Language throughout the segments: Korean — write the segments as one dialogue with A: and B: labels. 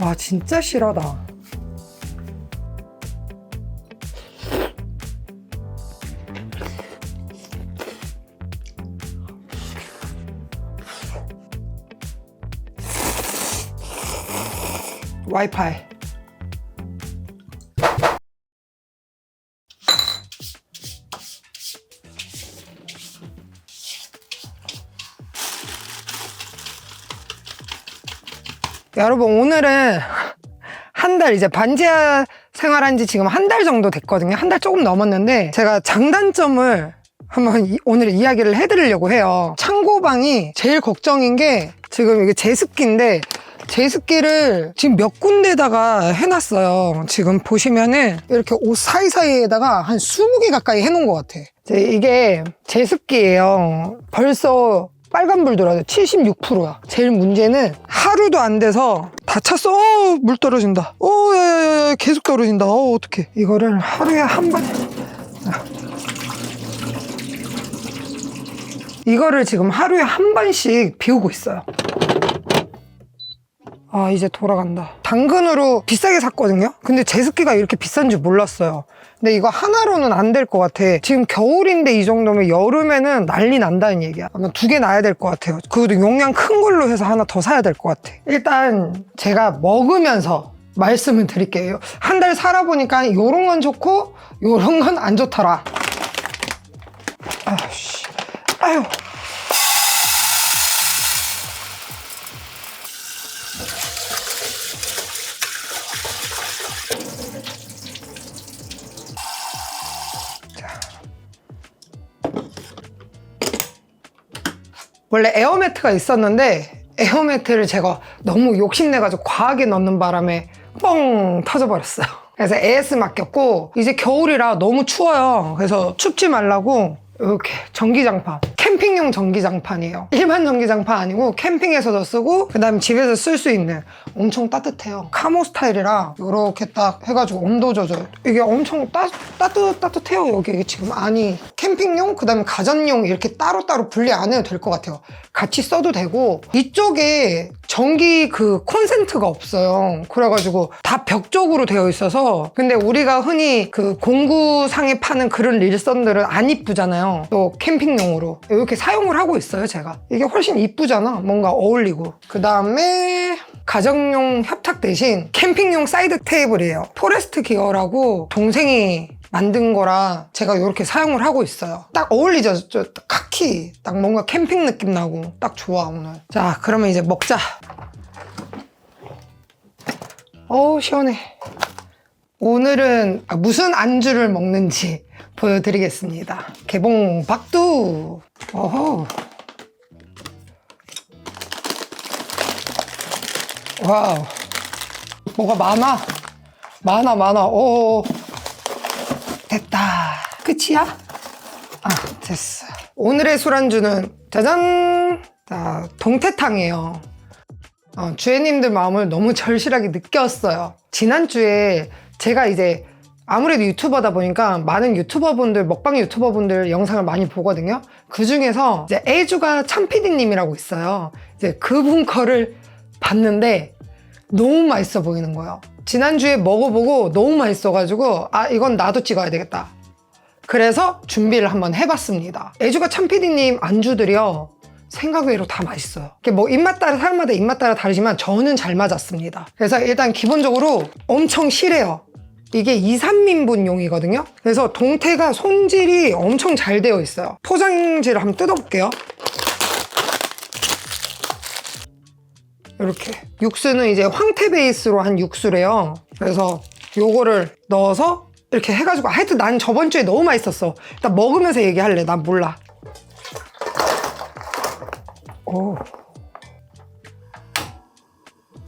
A: 와 진짜 실하다. 와이파이. 여러분 오늘은 한 달 이제 반지하 생활한 지 지금 한 달 정도 됐거든요. 한 달 조금 넘었는데 제가 장단점을 한번 이- 오늘 이야기를 해드리려고 해요. 창고방이 제일 걱정인 게 지금 이게 제습기인데 제습기를 지금 몇 군데다가 해놨어요. 지금 보시면은 이렇게 옷 사이사이에다가 한 20개 가까이 해놓은 것 같아. 이게 제습기예요. 벌써 빨간불 들어요. 76%야. 제일 문제는 하루도 안 돼서 다 찼어. 어, 물 떨어진다. 어, 야, 야, 야, 계속 떨어진다. 어, 어떡해. 이거를 하루에 한 번. 이거를 지금 하루에 한 번씩 비우고 있어요. 아, 이제 돌아간다. 당근으로 비싸게 샀거든요? 근데 제습기가 이렇게 비싼 줄 몰랐어요. 근데 이거 하나로는 안 될 것 같아. 지금 겨울인데 이 정도면 여름에는 난리 난다는 얘기야. 아마 두개 놔야 될 것 같아요. 그것도 용량 큰 걸로 해서 하나 더 사야 될 것 같아. 일단 제가 먹으면서 말씀을 드릴게요. 한 달 살아보니까 요런 건 좋고 요런 건 안 좋더라. 아씨. 아유. 원래 에어매트가 있었는데 에어매트를 제가 너무 욕심내가지고 과하게 넣는 바람에 뻥 터져버렸어요. 그래서 AS 맡겼고 이제 겨울이라 너무 추워요. 그래서 춥지 말라고 이렇게 전기장판 캠핑용 전기장판이에요. 일반 전기장판 아니고 캠핑에서도 쓰고 그 다음에 집에서 쓸 수 있는 엄청 따뜻해요. 카모 스타일이라 이렇게 딱 해가지고 온도 조절. 이게 엄청 따, 따뜻, 따뜻해요 여기. 이게 지금 안이. 캠핑용 그 다음에 가전용 이렇게 따로따로 분리 안 해도 될 것 같아요. 같이 써도 되고 이쪽에 전기 그 콘센트가 없어요. 그래가지고 다 벽 쪽으로 되어 있어서 근데 우리가 흔히 그 공구상에 파는 그런 릴선들은 안 이쁘잖아요. 또 캠핑용으로 이렇게 사용을 하고 있어요 제가. 이게 훨씬 이쁘잖아. 뭔가 어울리고. 그 다음에 가정용 협탁 대신 캠핑용 사이드 테이블이에요. 포레스트 기어라고 동생이 만든 거라 제가 이렇게 사용을 하고 있어요. 딱 어울리죠. 저 카키. 딱 뭔가 캠핑 느낌 나고 딱 좋아 오늘. 자 그러면 이제 먹자. 어우 시원해. 오늘은 아, 무슨 안주를 먹는지 보여드리겠습니다. 개봉 박두. 어허. 와우. 뭐가 많아. 많아, 많아. 오. 됐다. 끝이야? 아, 됐어. 오늘의 술안주는 짜잔! 자, 동태탕이에요. 어, 주혜님들 마음을 너무 절실하게 느꼈어요. 지난주에 제가 이제 아무래도 유튜버다 보니까 많은 유튜버분들, 먹방 유튜버분들 영상을 많이 보거든요. 그 중에서 이제 애주가 참피디님이라고 있어요. 이제 그분 거를 봤는데 너무 맛있어 보이는 거예요. 지난주에 먹어보고 너무 맛있어가지고 아, 이건 나도 찍어야 되겠다. 그래서 준비를 한번 해봤습니다. 애주가 참피디님 안주들이요. 생각 외로 다 맛있어요. 이게 뭐 입맛 따라 사람마다 입맛 따라 다르지만 저는 잘 맞았습니다. 그래서 일단 기본적으로 엄청 실해요. 이게 2, 3인분용이거든요. 그래서 동태가 손질이 엄청 잘 되어 있어요. 포장지를 한번 뜯어볼게요. 이렇게 육수는 이제 황태 베이스로 한 육수래요. 그래서 요거를 넣어서 이렇게 해가지고 하여튼 난 저번 주에 너무 맛있었어. 일단 먹으면서 얘기할래. 난 몰라. 오.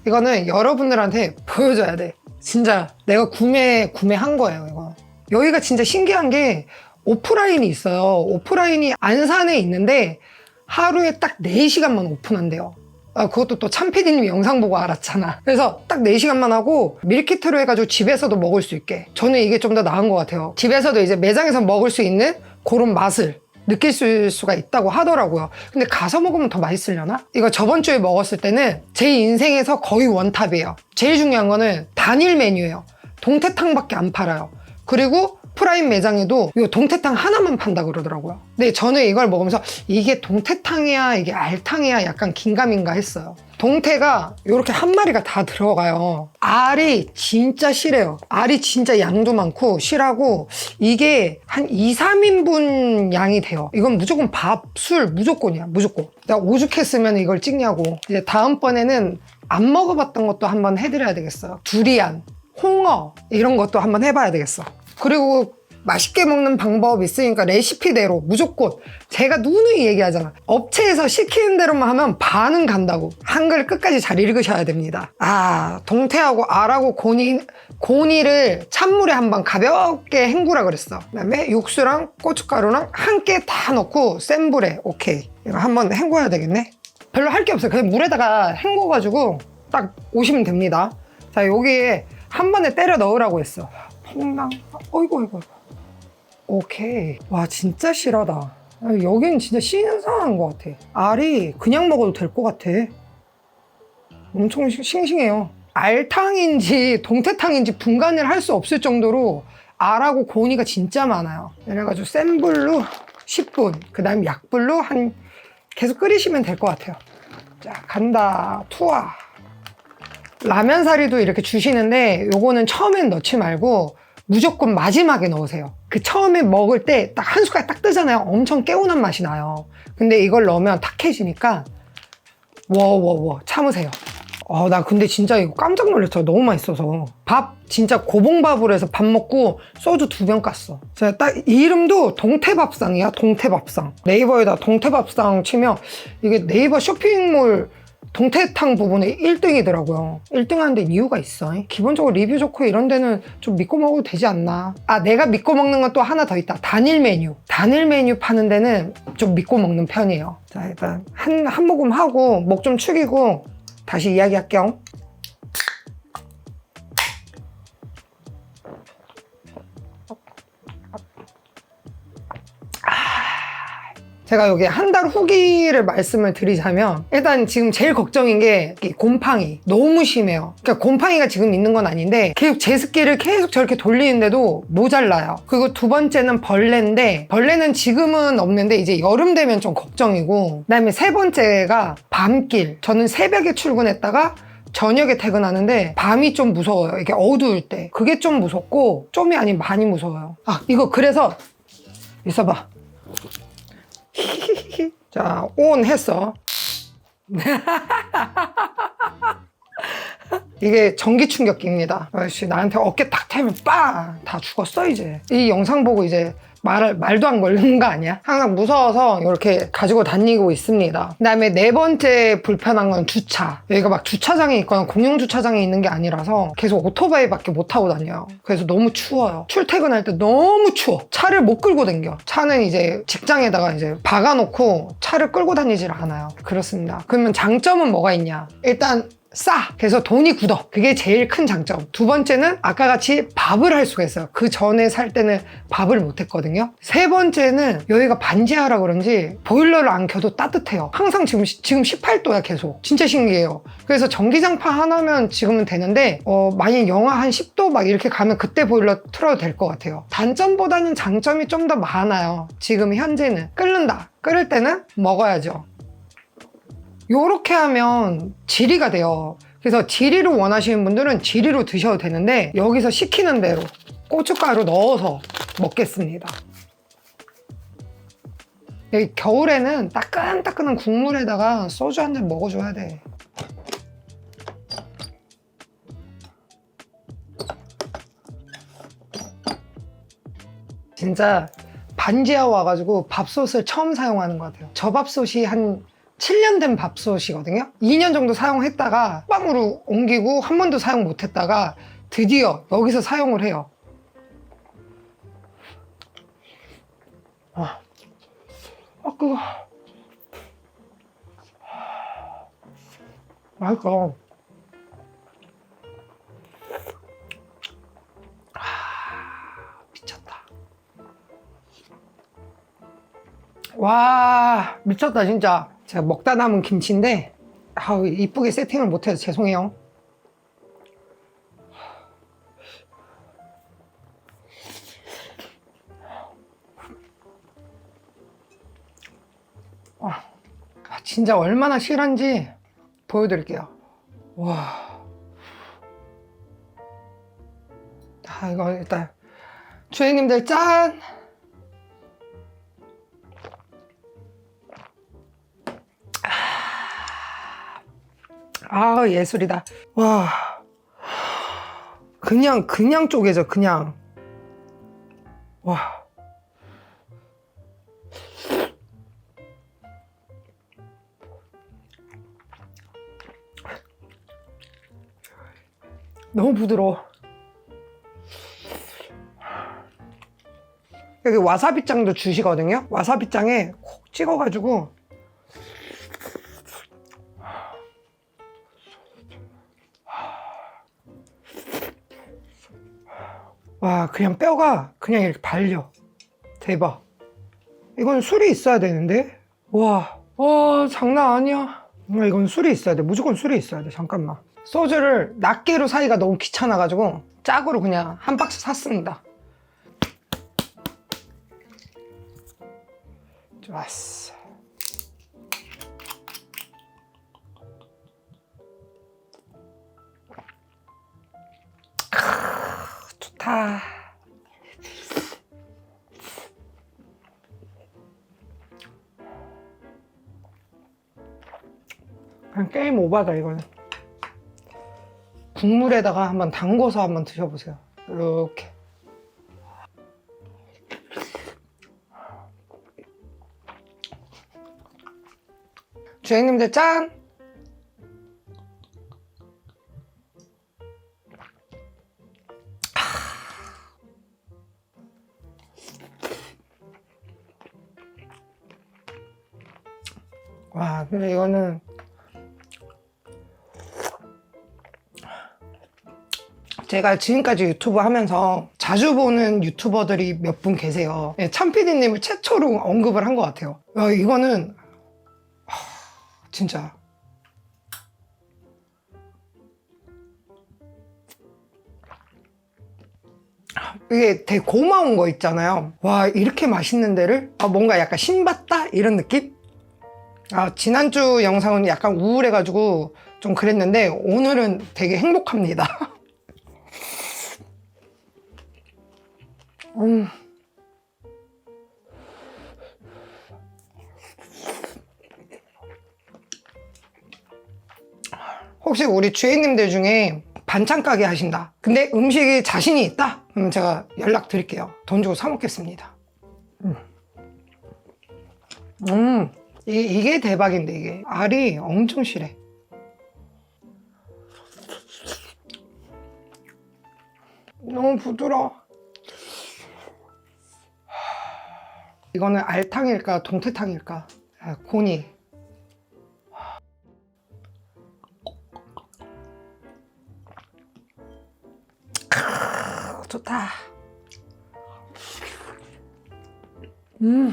A: 이거는 여러분들한테 보여줘야 돼. 진짜 내가 구매, 구매한 거예요, 이거. 여기가 진짜 신기한 게 오프라인이 있어요. 오프라인이 안산에 있는데 하루에 딱 4시간만 오픈한대요. 아, 그것도 또 참PD님 영상 보고 알았잖아. 그래서 딱 4시간만 하고 밀키트로 해가지고 집에서도 먹을 수 있게. 저는 이게 좀 더 나은 것 같아요. 집에서도 이제 매장에서 먹을 수 있는 그런 맛을 느낄 수가 있다고 하더라고요. 근데 가서 먹으면 더 맛있으려나? 이거 저번 주에 먹었을 때는 제 인생에서 거의 원탑이에요. 제일 중요한 거는 단일 메뉴예요. 동태탕밖에 안 팔아요. 그리고 프라임 매장에도 이 동태탕 하나만 판다 그러더라고요. 근데 저는 이걸 먹으면서 이게 동태탕이야, 이게 알탕이야 약간 긴가민가 했어요. 동태가 이렇게 한 마리가 다 들어가요. 알이 진짜 실해요. 알이 진짜 양도 많고 실하고 이게 한 2, 3인분 양이 돼요. 이건 무조건 밥, 술 무조건이야. 무조건. 나 오죽했으면 이걸 찍냐고. 이제 다음번에는 안 먹어봤던 것도 한번 해드려야 되겠어요. 두리안, 홍어 이런 것도 한번 해봐야 되겠어. 그리고 맛있게 먹는 방법 있으니까 레시피대로 무조건 제가 누누이 얘기하잖아. 업체에서 시키는 대로만 하면 반은 간다고. 한글 끝까지 잘 읽으셔야 됩니다. 아, 동태하고 알하고 고니, 고니를 찬물에 한번 가볍게 헹구라 그랬어. 그 다음에 육수랑 고춧가루랑 함께 다 넣고 센 불에 오케이. 이거 한번 헹궈야 되겠네. 별로 할 게 없어요. 그냥 물에다가 헹궈가지고 딱 오시면 됩니다. 자, 여기에 한 번에 때려 넣으라고 했어. 퐁당. 어이구, 어이구. 오케이. 와, 진짜 실하다. 여기는 진짜 신선한 것 같아. 알이 그냥 먹어도 될 것 같아. 엄청 시- 싱싱해요. 알탕인지 동태탕인지 분간을 할 수 없을 정도로 알하고 고니가 진짜 많아요. 그래가지고 센 불로 10분, 그 다음 약불로 한 계속 끓이시면 될 것 같아요. 자, 간다. 투하. 라면 사리도 이렇게 주시는데 요거는 처음엔 넣지 말고 무조건 마지막에 넣으세요. 그 처음에 먹을 때 딱 한 숟갈 딱 뜨잖아요. 엄청 개운한 맛이 나요. 근데 이걸 넣으면 탁해지니까 워워워 참으세요. 어, 나 근데 진짜 이거 깜짝 놀랐어. 너무 맛있어서. 밥 진짜 고봉밥으로 해서 밥 먹고 소주 두 병 깠어. 제가 딱 이름도 동태밥상이야. 동태밥상. 네이버에다 동태밥상 치면 이게 네이버 쇼핑몰 동태탕 부분에 1등이더라고요. 1등 하는데 이유가 있어. 기본적으로 리뷰 좋고 이런 데는 좀 믿고 먹어도 되지 않나. 아, 내가 믿고 먹는 건 또 하나 더 있다. 단일 메뉴. 단일 메뉴 파는 데는 좀 믿고 먹는 편이에요. 자, 일단 한, 한 모금 하고 목 좀 축이고 다시 이야기할게요. 제가 여기 한 달 후기를 말씀을 드리자면 일단 지금 제일 걱정인 게이 곰팡이 너무 심해요. 그러니까 곰팡이가 지금 있는 건 아닌데 계속 제습기를 계속 저렇게 돌리는데도 모자라요. 그리고 두 번째는 벌레인데 벌레는 지금은 없는데 이제 여름 되면 좀 걱정이고 그다음에 세 번째가 밤길. 저는 새벽에 출근했다가 저녁에 퇴근하는데 밤이 좀 무서워요. 이게 어두울 때. 그게 좀 무섭고 좀이 아닌 많이 무서워요. 아 이거 그래서 있어봐. 자, 온 했어. 이게 전기 충격기입니다. 아저씨 나한테 어깨 딱 태면 빵! 다 죽었어 이제. 이 영상 보고 이제 말, 말도 안 걸리는 거 아니야? 항상 무서워서 이렇게 가지고 다니고 있습니다. 그 다음에 네 번째 불편한 건 주차. 여기가 막 주차장이 있거나 공용 주차장이 있는 게 아니라서 계속 오토바이밖에 못 타고 다녀요. 그래서 너무 추워요. 출퇴근할 때 너무 추워. 차를 못 끌고 다녀. 차는 이제 직장에다가 이제 박아놓고 차를 끌고 다니질 않아요. 그렇습니다. 그러면 장점은 뭐가 있냐? 일단 싸. 그래서 돈이 굳어. 그게 제일 큰 장점. 두 번째는 아까 같이 밥을 할 수가 있어요. 그 전에 살 때는 밥을 못 했거든요. 세 번째는 여기가 반지하라 그런지 보일러를 안 켜도 따뜻해요. 항상 지금, 지금 18도야 계속. 진짜 신기해요. 그래서 전기장판 하나면 지금은 되는데, 어, 만약 영하 한 10도 막 이렇게 가면 그때 보일러 틀어도 될 것 같아요. 단점보다는 장점이 좀 더 많아요. 지금 현재는. 끓는다. 끓을 때는 먹어야죠. 요렇게 하면 지리가 돼요. 그래서 지리로 원하시는 분들은 지리로 드셔도 되는데 여기서 시키는 대로 고춧가루 넣어서 먹겠습니다. 겨울에는 따끈따끈한 국물에다가 소주 한 잔 먹어줘야 돼. 진짜 반지하 와가지고 밥솥을 처음 사용하는 것 같아요. 저 밥솥이 한 7년 된 밥솥이거든요. 2년 정도 사용했다가 빵으로 옮기고 한 번도 사용 못했다가 드디어 여기서 사용을 해요. 아, 아 그거 맛있어. 아. 와 미쳤다 진짜 제가 먹다 남은 김치인데 아우 이쁘게 세팅을 못해서 죄송해요. 와, 아, 진짜 얼마나 실한지 보여드릴게요. 와. 아, 이거 일단 주인님들 짠! 아 예술이다. 와 그냥 그냥 쪼개져 그냥 와. 너무 부드러워. 여기 와사비장도 주시거든요. 와사비장에 콕 찍어가지고 그냥 뼈가 그냥 이렇게 발려. 대박. 이건 술이 있어야 되는데? 와, 와 장난 아니야. 아, 이건 술이 있어야 돼. 무조건 술이 있어야 돼. 잠깐만. 소주를 낱개로 사기가 너무 귀찮아가지고 짝으로 그냥 한 박스 샀습니다. 좋았어. 좋다. 게임 오바다 이거는. 국물에다가 한번 담궈서 한번 드셔보세요. 이렇게. 주행님들 짠! 와, 근데 이거는 제가 지금까지 유튜브 하면서 자주 보는 유튜버들이 몇 분 계세요. 예, 참피디님을 최초로 언급을 한 것 같아요. 야, 이거는 하, 진짜 이게 되게 고마운 거 있잖아요. 와, 이렇게 맛있는 데를 아, 뭔가 약간 신봤다? 이런 느낌? 아, 지난주 영상은 약간 우울해가지고 좀 그랬는데 오늘은 되게 행복합니다. 음. 혹시 우리 주인님들 중에 반찬 가게 하신다. 근데 음식이 자신이 있다? 그러면 제가 연락 드릴게요. 돈 주고 사 먹겠습니다. 음. 음. 이게, 이게 대박인데 이게 알이 엄청 실해 너무 부드러워 이거는 알탕일까 동태탕일까? 아, 고니. 크, 좋다. 음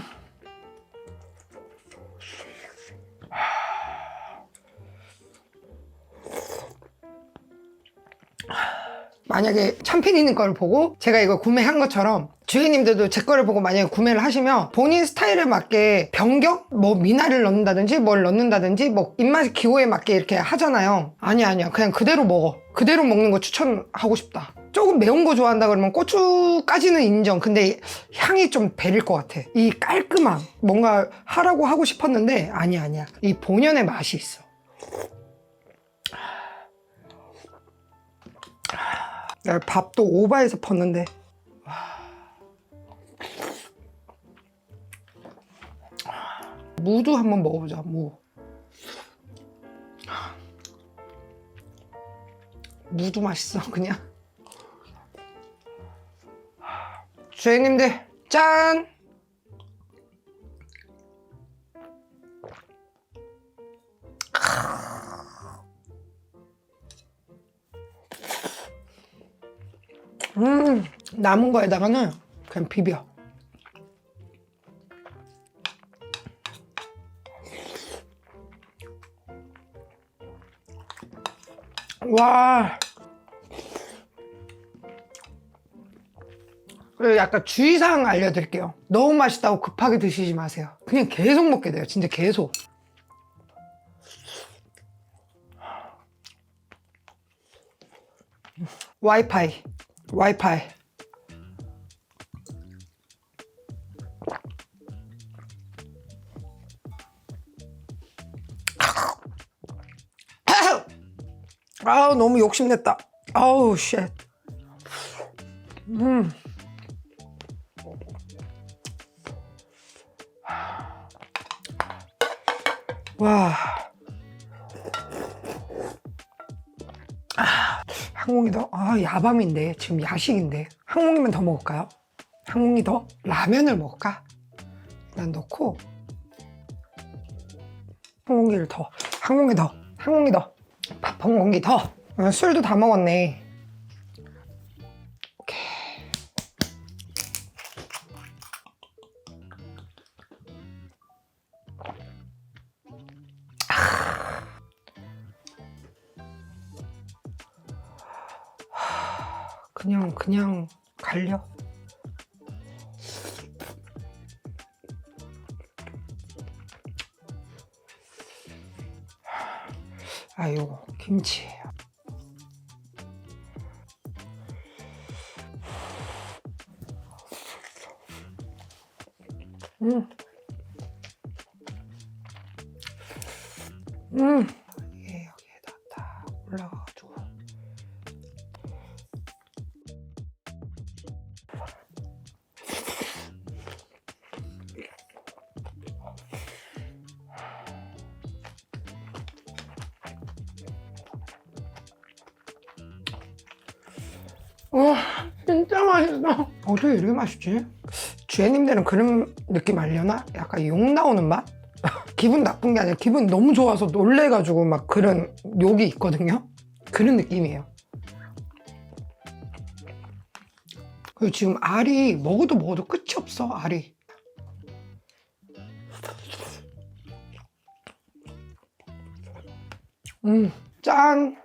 A: 만약에 참피디님 거를 보고 제가 이걸 구매한 것처럼 주인님들도 제 거를 보고 만약에 구매를 하시면 본인 스타일에 맞게 변경? 뭐 미나리를 넣는다든지 뭘 넣는다든지 뭐 입맛 기호에 맞게 이렇게 하잖아요. 아니야 아니야. 그냥 그대로 먹어. 그대로 먹는 거 추천하고 싶다. 조금 매운 거 좋아한다 그러면 고추까지는 인정. 근데 향이 좀 배릴 것 같아. 이 깔끔함. 뭔가 하라고 하고 싶었는데 아니야 아니야. 이 본연의 맛이 있어 야, 밥도 오바해서 펐는데. 와. 무도 한번 먹어보자, 무. 무도 맛있어, 그냥. 주인님들, 짠! 남은 거에다가는 그냥 비벼. 와. 약간 주의사항 알려드릴게요. 너무 맛있다고 급하게 드시지 마세요. 그냥 계속 먹게 돼요. 진짜 계속. 와이파이. 와이파이. 아우 너무 욕심냈다. 아우 쉣. 음. 와. 아, 항공이 더, 아, 야밤인데, 지금 야식인데. 항공이면 더 먹을까요? 항공이 더? 라면을 먹을까? 일단 넣고, 항공기를 더, 항공이 더, 항공이 더, 밥 한 공기 더. 아, 술도 다 먹었네. 오케이. 그냥 그냥 갈려. 아 요거 김치. 음. 음. 어떻게 이렇게 맛있지? 주애님들은 그런 느낌 알려나? 약간 욕 나오는 맛? 기분 나쁜 게 아니라 기분 너무 좋아서 놀래가지고 막 그런 욕이 있거든요 그런 느낌이에요 그리고 지금 알이 먹어도 먹어도 끝이 없어 알이 음, 짠!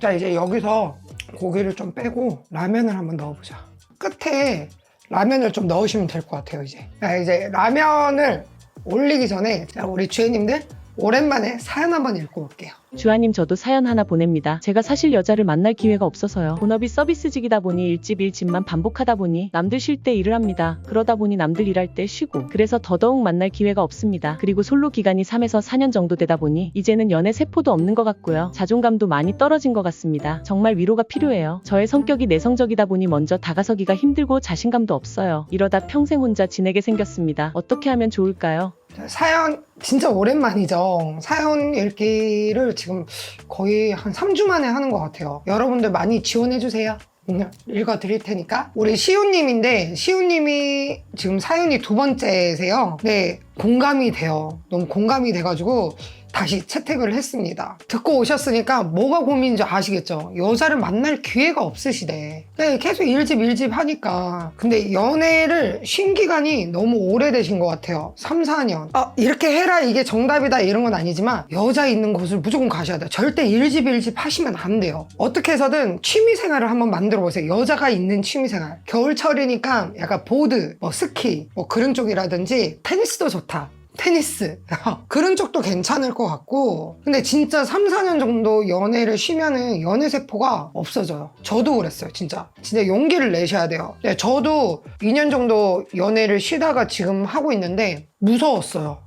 A: 자 이제 여기서 고기를 좀 빼고 라면을 한번 넣어보자. 끝에 라면을 좀 넣으시면 될 것 같아요 이제. 자 이제 라면을 올리기 전에 자 우리 주혜님들 오랜만에 사연 한번 읽고 올게요
B: 주아님 저도 사연 하나 보냅니다. 제가 사실 여자를 만날 기회가 없어서요. 본업이 서비스직이다 보니 일집 일집만 반복하다 보니 남들 쉴 때 일을 합니다. 그러다 보니 남들 일할 때 쉬고 그래서 더더욱 만날 기회가 없습니다. 그리고 솔로 기간이 3에서 4년 정도 되다 보니 이제는 연애 세포도 없는 것 같고요. 자존감도 많이 떨어진 것 같습니다. 정말 위로가 필요해요. 저의 성격이 내성적이다 보니 먼저 다가서기가 힘들고 자신감도 없어요. 이러다 평생 혼자 지내게 생겼습니다. 어떻게 하면 좋을까요?
A: 자, 사연 진짜 오랜만이죠 사연 읽기를 지금 거의 한 3주 만에 하는 것 같아요. 여러분들 많이 지원해주세요. 음, 읽어 드릴 테니까. 우리 시우님인데 시우님이 지금 사연이 두 번째세요. 네 공감이 돼요. 너무 공감이 돼가지고 다시 채택을 했습니다. 듣고 오셨으니까 뭐가 고민인지 아시겠죠? 여자를 만날 기회가 없으시대. 네, 계속 일집 일집 하니까. 근데 연애를 쉰 기간이 너무 오래되신 것 같아요. 3, 4년. 아 이렇게 해라 이게 정답이다 이런 건 아니지만 여자 있는 곳을 무조건 가셔야 돼요. 절대 일집 일집 하시면 안 돼요. 어떻게 해서든 취미 생활을 한번 만들어 보세요. 여자가 있는 취미 생활. 겨울철이니까 약간 보드 뭐 스키 뭐 그런 쪽이라든지 테니스도 좋다 테니스. 그런 쪽도 괜찮을 것 같고. 근데 진짜 3, 4년 정도 연애를 쉬면은 연애 세포가 없어져요. 저도 그랬어요 진짜. 진짜 용기를 내셔야 돼요. 네, 저도 2년 정도 연애를 쉬다가 지금 하고 있는데 무서웠어요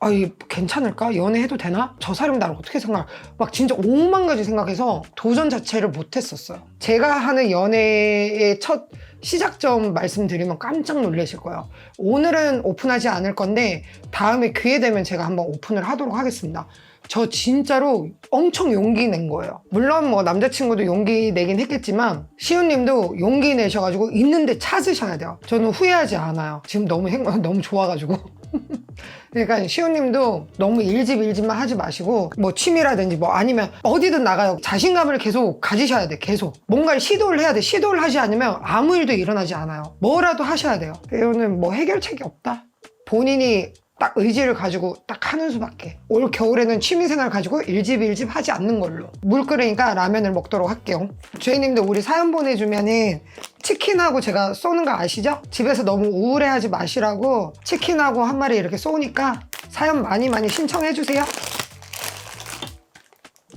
A: 아, 이 괜찮을까? 연애해도 되나? 저 사람이 나를 어떻게 생각? 막 진짜 오만 가지 생각해서 도전 자체를 못 했었어요. 제가 하는 연애의 첫 시작점 말씀드리면 깜짝 놀라실 거예요. 오늘은 오픈하지 않을 건데 다음에 기회 되면 제가 한번 오픈을 하도록 하겠습니다. 저 진짜로 엄청 용기 낸 거예요. 물론 뭐 남자친구도 용기 내긴 했겠지만 시우님도 용기 내셔가지고 있는데 찾으셔야 돼요. 저는 후회하지 않아요. 지금 너무 행 너무 좋아가지고. 그러니까 시우님도 너무 일집 일집만 하지 마시고 뭐 취미라든지 뭐 아니면 어디든 나가요. 자신감을 계속 가지셔야 돼. 계속 뭔가를 시도를 해야 돼. 시도를 하지 않으면 아무 일도 일어나지 않아요. 뭐라도 하셔야 돼요. 이거는 뭐 해결책이 없다. 본인이 딱 의지를 가지고 딱 하는 수밖에. 올 겨울에는 취미생활 가지고 일집 일집 하지 않는 걸로. 물 끓으니까 라면을 먹도록 할게요. 주인님들 우리 사연 보내주면은 치킨하고 제가 쏘는 거 아시죠? 집에서 너무 우울해하지 마시라고 치킨하고 한 마리 이렇게 쏘니까 사연 많이 많이 신청해주세요.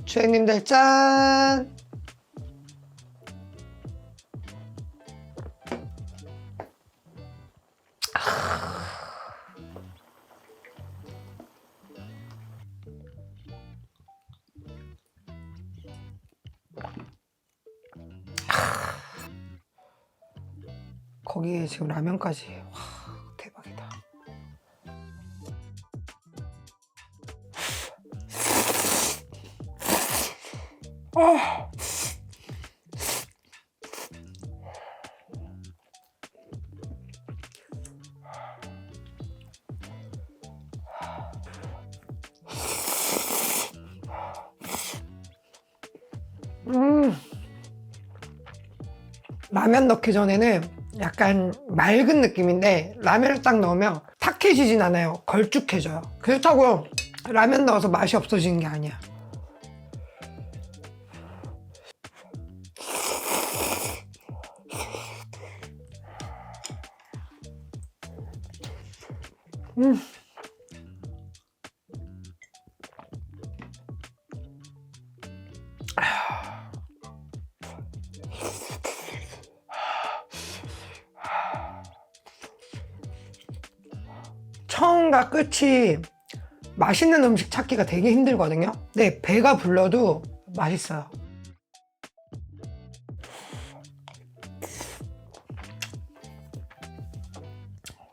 A: 주인님들 짠! 거기에 지금 라면까지. 와, 대박이다. 아. 음. 라면 넣기 전에는 약간 맑은 느낌인데 라면을 딱 넣으면 탁해지진 않아요. 걸쭉해져요. 그렇다고 라면 넣어서 맛이 없어지는 게 아니야. 음. 끝이 맛있는 음식 찾기가 되게 힘들거든요. 근데 배가 불러도 맛있어요.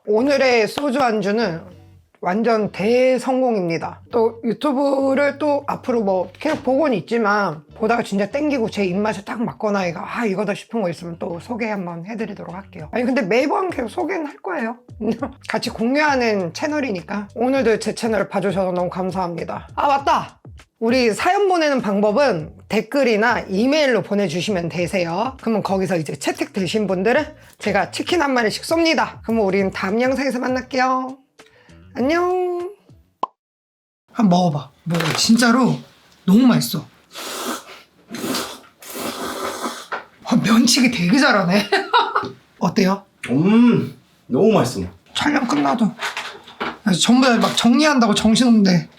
A: 오늘의 소주 안주는 완전 대성공입니다. 또 유튜브를 또 앞으로 뭐 계속 보고는 있지만 보다가 진짜 땡기고 제 입맛에 딱 맞거나 이거 아 이거다 싶은 거 있으면 또 소개 한번 해드리도록 할게요. 아니 근데 매번 계속 소개는 할 거예요. 같이 공유하는 채널이니까 오늘도 제 채널 봐주셔서 너무 감사합니다. 아 맞다. 우리 사연 보내는 방법은 댓글이나 이메일로 보내주시면 되세요. 그러면 거기서 이제 채택되신 분들은 제가 치킨 한 마리씩 쏩니다. 그러면 우리는 다음 영상에서 만날게요. 안녕. 한 번 먹어봐. 먹어. 진짜로 너무 맛있어. 아, 면치기 되게 잘하네. 어때요?
C: 음 너무 맛있어
A: 촬영 끝나도 전부 다 막 정리한다고 정신없는데